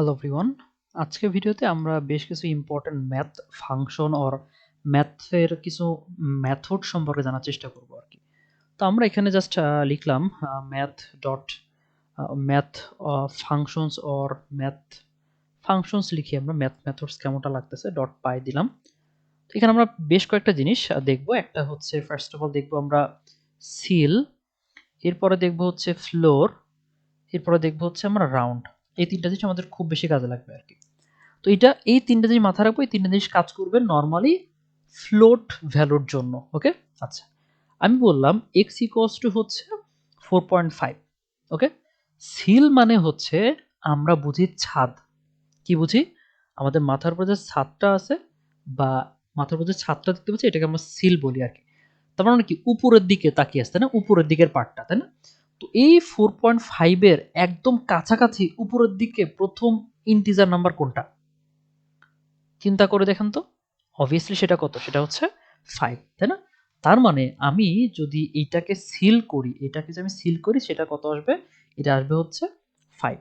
Hello everyone আজকে ভিডিওতে আমরা বেশ কিছু ইম্পর্টেন্ট ম্যাথ ফাংশন অর ম্যাথের কিছু মেথড সম্পর্কে জানার চেষ্টা করব আর কি। তো আমরা এখানে জাস্ট লিখলাম math dot math functions or math functions লিখি আমরা ম্যাথ মেথডস কেমনটা লাগতেছে ডট পাই দিলাম। তো এখানে আমরা বেশ কয়েকটা জিনিস দেখব। একটা হচ্ছে ফার্স্ট অফ অল দেখব আমরা সিল এরপরে দেখব হচ্ছে ফ্লোর এরপরে দেখব হচ্ছে আমরা রাউন্ড এই তিনটা জিনিস আমাদের খুব বেশি কাজে লাগবে আর কি। তো এটা, এই তিনটা জিনিস মাথায় রাখব, এই তিনটা জিনিস কাজ করবে নর্মালি ফ্লোট ভ্যালুর জন্য ওকে আচ্ছা আমি বললাম এক্স ইকোয়াস টু হচ্ছে four point five okay ceil মানে হচ্ছে আমরা বুঝি ছাদ। কি বুঝি? আমাদের মাথার উপর যে ছাদটা আছে বা মাথার উপর যে ছাদটা দেখতে পাচ্ছি, এটাকে আমরা সিল বলি আর কি। তার মানে কি? উপরের দিকে তাকিয়ে আসতে না? উপরের দিকের পার্টটা তাই না? তো এই ফোর পয়েন্ট ফাইভের একদম কাছাকাছি উপরের দিকে প্রথম ইন্টিজার নাম্বার কোনটা? চিন্তা করে দেখেন তো। অবভিয়াসলি সেটা কত? সেটা হচ্ছে ফাইভ তাই না? তার মানে আমি যদি এইটাকে সিল করি, এটাকে যদি আমি সিল করি, সেটা কত আসবে? এটা আসবে হচ্ছে ফাইভ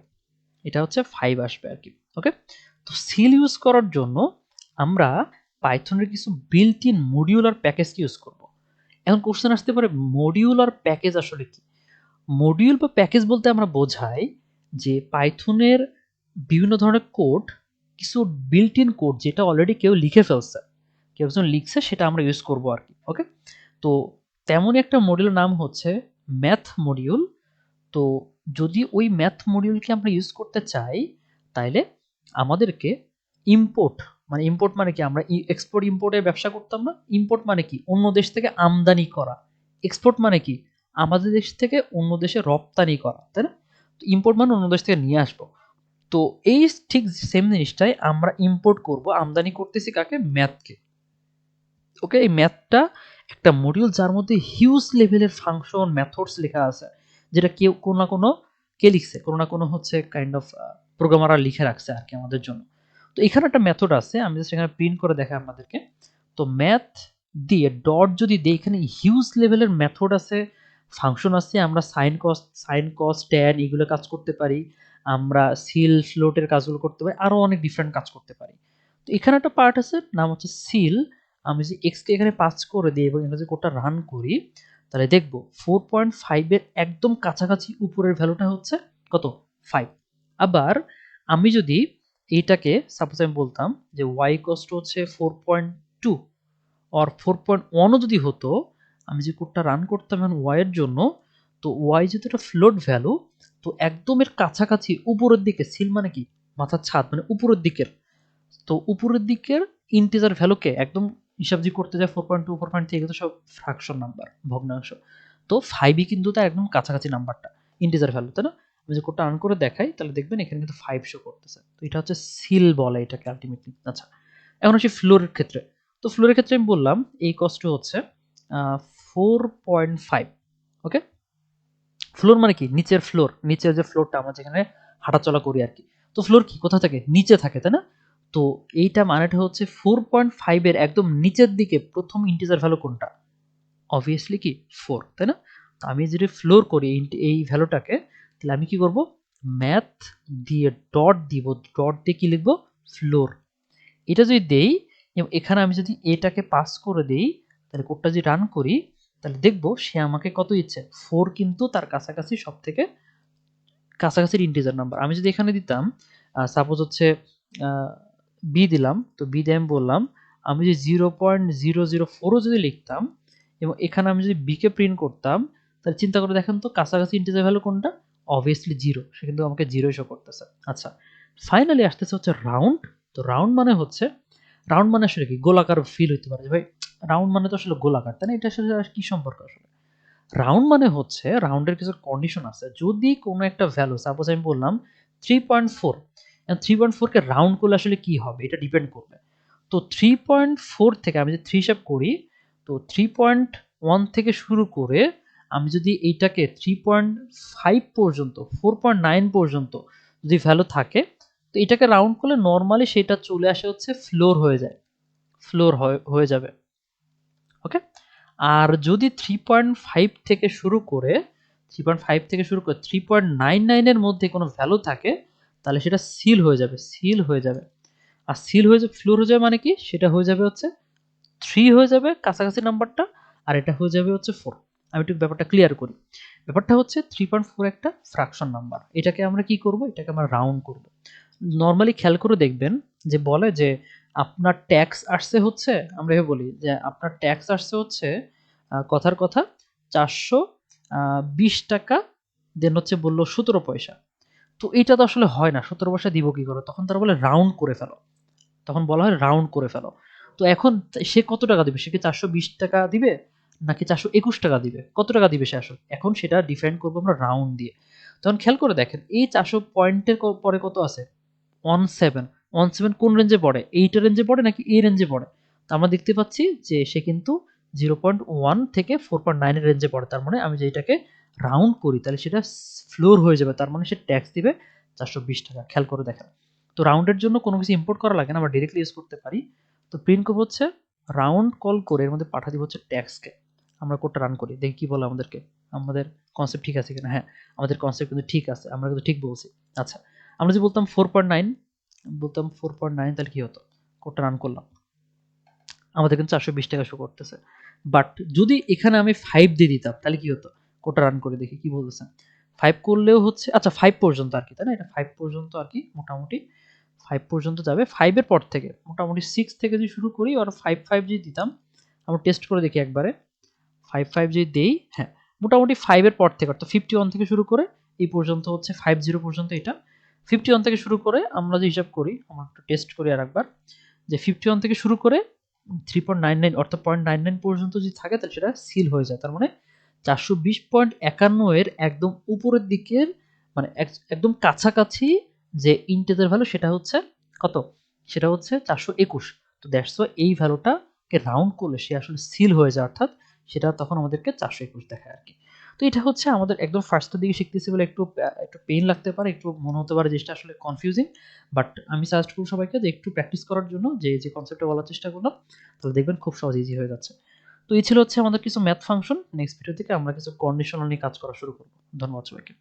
এটা হচ্ছে ফাইভ আসবে আর কি ওকে তো সিল ইউজ করার জন্য আমরা পাইথনের কিছু built in module or package use করব। এখন কোশ্চেন আসতে পারে মডিউলার প্যাকেজ আসলে কি? মডিউল বা প্যাকেজ বলতে আমরা বোঝাই যে পাইথনের বিভিন্ন ধরনের কোড কিছু বিল্ট ইন কোড যেটা অলরেডি কেউ লিখে ফেলছে। কেউ একজন লিখছে সেটা আমরা ইউজ করব আর কি ওকে তো তেমনই একটা মডিউলের নাম হচ্ছে ম্যাথ মডিউল তো যদি ওই ম্যাথ মডিউলকে আমরা ইউজ করতে চাই, তাইলে আমাদেরকে ইম্পোর্ট মানে ইম্পোর্ট মানে কি? আমরা এক্সপোর্ট ইম্পোর্টের ব্যবসা করতাম না। ইম্পোর্ট মানে কি? অন্য দেশ থেকে আমদানি করা। এক্সপোর্ট মানে কি? আমাদের দেশ থেকে অন্য দেশে রপ্তানি করা, তাই না? ইম্পোর্ট মানে অন্য দেশ থেকে নিয়ে আসব। তো এই ঠিক সেম জিনিসটাই আমরা ইম্পোর্ট করব, আমদানি করতেছি কাকে? ম্যাথকে। ওকে, এই ম্যাথটা একটা মডিউল যার মধ্যে হিউজ লেভেলের ফাংশন মেথডস লেখা আছে, যেটা কেউ কোনো না কোনো, কে লিখছে? কোনো না কোনো হচ্ছে কাইন্ড অফ প্রোগ্রামাররা লিখে রাখছে আর কি আমাদের জন্য। তো এখানে একটা মেথড আছে, আমি জাস্ট এখানে প্রিন্ট করে দেখাই আপনাদেরকে। তো ম্যাথ দিয়ে ডট যদি দিই এখানে হিউজ লেভেলের মেথড আছে ফাংশন আছে, আমরা sine cos sine cos tan এগুলো কাজ করতে পারি। আমরা সিল, ফ্লোটের কাজগুলো করতে পারি আরও অনেক ডিফারেন্ট কাজ করতে পারি। তো এখানে একটা পার্ট আছে, নাম হচ্ছে সিল। আমি যে এক্সকে এখানে পাস করে দিই এবং এখানে যদি কোডটা রান করি, তাহলে দেখব ফোর পয়েন্ট ফাইভের একদম কাছাকাছি উপরের ভ্যালুটা হচ্ছে কত? ফাইভ আবার আমি যদি এইটাকে সাপোজ আমি বলতাম যে ওয়াই কস্ট হচ্ছে four point two or four point ওয়ানও যদি হতো আমি যে কোডটা রান করতাম এখন ওয়াইয়ের জন্য, তো ওয়াই যেহেতু একটা ফ্লোট ভ্যালু তো একদমের কাছাকাছি উপরের দিকে সিল মানে কি? মাথার ছাদ মানে উপরের দিকের। তো উপরের দিকের ইন্টিজার ভ্যালুকে একদম হিসাব যদি করতে যায় four point two four point three এগুলো সব ফ্র্যাকশন নাম্বার ভগ্নাংশ। তো ফাইভই কিন্তু তার একদম কাছাকাছি নাম্বারটা ইন্টিজার ভ্যালু তাই না? আমি যে কোডটা রান করে দেখাই, তাহলে দেখবেন এখানে কিন্তু ফাইভ শো করতেছে। তো এটা হচ্ছে সিল বলে এটাকে আলটিমেটলি আচ্ছা এখন হচ্ছে ফ্লোরের ক্ষেত্রে। তো ফ্লোরের ক্ষেত্রে আমি বললাম, এই কষ্ট হচ্ছে four point five okay floor মানে কি? নিচের ফ্লোর নিচের যে ফ্লোরটা আমরা যেখানে হাঁটাচলা করি আর কি। তো ফ্লোর কি? কোথা থাকে? নিচে থাকে, তাই না? তো এইটা মানেটা হচ্ছে ফোর পয়েন্ট ফাইভের একদম নিচের দিকে প্রথম ইন্টিজার ভ্যালু কোনটা? অবভিয়াসলি কি? ফোর তাই না? তো আমি যদি ফ্লোর করি এই ভ্যালুটাকে তাহলে আমি কি করব? ম্যাথ দিয়ে ডট দিব। ডট দিয়ে কি লিখব? ফ্লোর এটা যদি দেই এখানে আমি যদি এটাকে পাস করে দেই, তাহলে কোডটা যদি রান করি তাহলে দেখব সে আমাকে কত দিচ্ছে। ফোর কিন্তু তার কাছাকাছি সব থেকে কাছাকাছি ইন্টিজার নাম্বার আমি যদি এখানে দিতাম সাপোজ হচ্ছে বি দিলাম, তো বি দিয়ে আমি বললাম, আমি যদি জিরো পয়েন্ট জিরো জিরো ফোরও যদি লিখতাম এবং এখানে আমি যদি বিকে প্রিন্ট করতাম, তাহলে চিন্তা করে দেখেন তো কাছাকাছি ইন্টিজার ভ্যালু কোনটা? অবভিয়াসলি জিরো সে কিন্তু আমাকে জিরো শো করতেছে। আচ্ছা ফাইনালি আসতেছে হচ্ছে রাউন্ড তো রাউন্ড মানে হচ্ছে রাউন্ড মানে আসলে কি? গোলাকার ফিল হইতে পারে ভাই রাউন্ড মানে তো আসলে গোলাকার। তাই না? এটা আসলে কি সম্পর্ক আসলে? রাউন্ড মানে হচ্ছে রাউন্ডের কিছু কন্ডিশন আছে। যদি কোনো একটা ভ্যালু সাপোজ আমি বললাম three point four three point ফোরকে রাউন্ড করলে আসলে কি হবে? এটা ডিপেন্ড করবে। তো থ্রি পয়েন্ট ফোর থেকে আমি যদি থ্রি হিসাব করি, তো থ্রি পয়েন্ট ওয়ান থেকে শুরু করে আমি যদি এইটাকে থ্রি পয়েন্ট ফাইভ পর্যন্ত ফোর পয়েন্ট নাইন পর্যন্ত যদি ভ্যালু থাকে তো এটাকে রাউন্ড করলে নর্মালি সেটা চলে আসে হচ্ছে ফ্লোর হয়ে যায়। ফ্লোর হয়ে যাবে। ওকে আর যদি থ্রি পয়েন্ট ফাইভ থেকে শুরু করে থ্রি পয়েন্ট ফাইভ থেকে শুরু করে থ্রি পয়েন্ট নাইন নাইনের মধ্যে কোনো ভ্যালু থাকে, তাহলে সেটা সিল হয়ে যাবে সিল হয়ে যাবে। আর সিল হয়ে যাবে ফ্লোর হয়ে যাবে মানে কি? সেটা হয়ে যাবে হচ্ছে থ্রি হয়ে যাবে কাছাকাছি নাম্বারটা আর এটা হয়ে যাবে হচ্ছে ফোর আমি একটু ব্যাপারটা ক্লিয়ার করি। ব্যাপারটা হচ্ছে থ্রি পয়েন্ট ফোর একটা ফ্র্যাকশন নাম্বার এটাকে আমরা কি করব? এটাকে আমরা রাউন্ড করব। নর্মালি খেয়াল করে দেখবেন যে বলে যে আপনার ট্যাক্স আসছে হচ্ছে, আমরা এভাবে বলি যে আপনার ট্যাক্স আসছে হচ্ছে কথার কথা চারশো বিশ টাকা দেন হচ্ছে বলল সতেরো পয়সা। তো এটা তো আসলে হয় না, সতেরো পয়সা দিব কি করে? তখন তারা বলে রাউন্ড করে ফেলো। তখন বলা হয় রাউন্ড করে ফেলো। তো এখন সে কত টাকা দিবে? সে কি চারশো বিশ টাকা দিবে? নাকি চারশো একুশ টাকা দিবে? কত টাকা দিবে সে আসলে? এখন সেটা ডিফাইন করব আমরা রাউন্ড দিয়ে। তখন খেয়াল করে দেখেন, এই চারশো পয়েন্টের পরে কত আছে? ওয়ান সেভেন ওয়ান সেভেন কোন রেঞ্জে পড়ে? এইটা রেঞ্জে পড়ে নাকি এই রেঞ্জে পড়ে? তো আমরা দেখতে পাচ্ছি যে সে কিন্তু জিরো পয়েন্ট ওয়ান থেকে ফোর পয়েন্ট নাইনের রেঞ্জে পড়ে। তার মানে আমি যে এটাকে রাউন্ড করি, তাহলে সেটা ফ্লোর হয়ে যাবে। তার মানে সে ট্যাক্স দিবে চারশো বিশ টাকা। খেয়াল করে দেখেন। তো রাউন্ডের জন্য কোনো কিছু ইম্পোর্ট করা লাগে না, আমরা ডিরেক্টলি ইউজ করতে পারি। তো প্রিন্ট করব হচ্ছে রাউন্ড কল করে এর মধ্যে পাঠা দিব হচ্ছে ট্যাক্সকে আমরা কোডটা রান করি। দেখি কি বলে আমাদেরকে। আমাদের কনসেপ্ট ঠিক আছে কিনা? হ্যাঁ আমাদের কনসেপ্ট কিন্তু ঠিক আছে। আমরা কিন্তু ঠিক বলছি। আচ্ছা আমরা যদি বলতাম ফোর পয়েন্ট নাইন বলতাম ফোর পয়েন্ট নাইন তাহলে কি হতো? কোডটা রান করলাম। আমাদের কিন্তু চারশো বিশ টাকা শো করতেছে। বাট যদি এখানে আমি ফাইভ দিয়ে দিতাম, তাহলে কি হতো? কোডটা রান করে দেখি, কি বলতেছে? ফাইভ করলেও হচ্ছে আচ্ছা ফাইভ পর্যন্ত আর কি, তাই না? এটা ফাইভ পর্যন্ত আর কি, মোটামুটি ফাইভ পর্যন্ত যাবে। ফাইভের পর থেকে, মোটামুটি সিক্স থেকে যদি শুরু করি, আর ফাইভ ফাইভ যদি দিতাম, আমরা টেস্ট করে দেখি একবারে। ফাইভ ফাইভ যদি দেই হ্যাঁ মোটামুটি ফাইভের পর থেকে, অর্থাৎ ফিফটি ওয়ান থেকে শুরু করে, এই পর্যন্ত হচ্ছে ফাইভ জিরো পর্যন্ত এটা ফিফটি ওয়ান থেকে শুরু করে আমরা যে হিসাব করি, আমরা একটু টেস্ট করি আর একবার, যে ফিফটি ওয়ান থেকে শুরু করে থ্রি পয়েন্ট নাইন নাইন অর্থাৎ পয়েন্ট নাইন নাইন পর্যন্ত যদি থাকে তাহলে সেটা সিল হয়ে যায়। তার মানে চারশো বিশ পয়েন্ট একান্ন এর একদম উপরের দিকের মানে এক- একদম কাছাকাছি যে ইন্টেজার ভ্যালু সেটা হচ্ছে কত? সেটা হচ্ছে চারশো একুশ। তো দ্যাটস এই ভ্যালুটাকে রাউন্ড করলে সে আসলে সিল হয়ে যায়, অর্থাৎ সেটা তখন আমাদেরকে চারশো একুশ দেখায় আর কি। তো এটা হচ্ছে আমাদের একদম ফার্স্টের দিকে শিখতেছি বলে একটু একটু পেন লাগতে পারে, একটু মনে হতে পারে জিনিসটা আসলে কনফিউজিং বাট আমি সাজেস্ট করব সবাইকে যে একটু প্র্যাকটিস করার জন্য যে যে কনসেপ্টটা বলার চেষ্টা করলাম, তাহলে দেখবেন খুব সহজ ইজি হয়ে যাচ্ছে। তো এই ছিল হচ্ছে আমাদের কিছু ম্যাথ ফাংশন নেক্সট ভিডিও থেকে আমরা কিছু কন্ডিশনাল নিয়ে কাজ করা শুরু করব। ধন্যবাদ সবাইকে।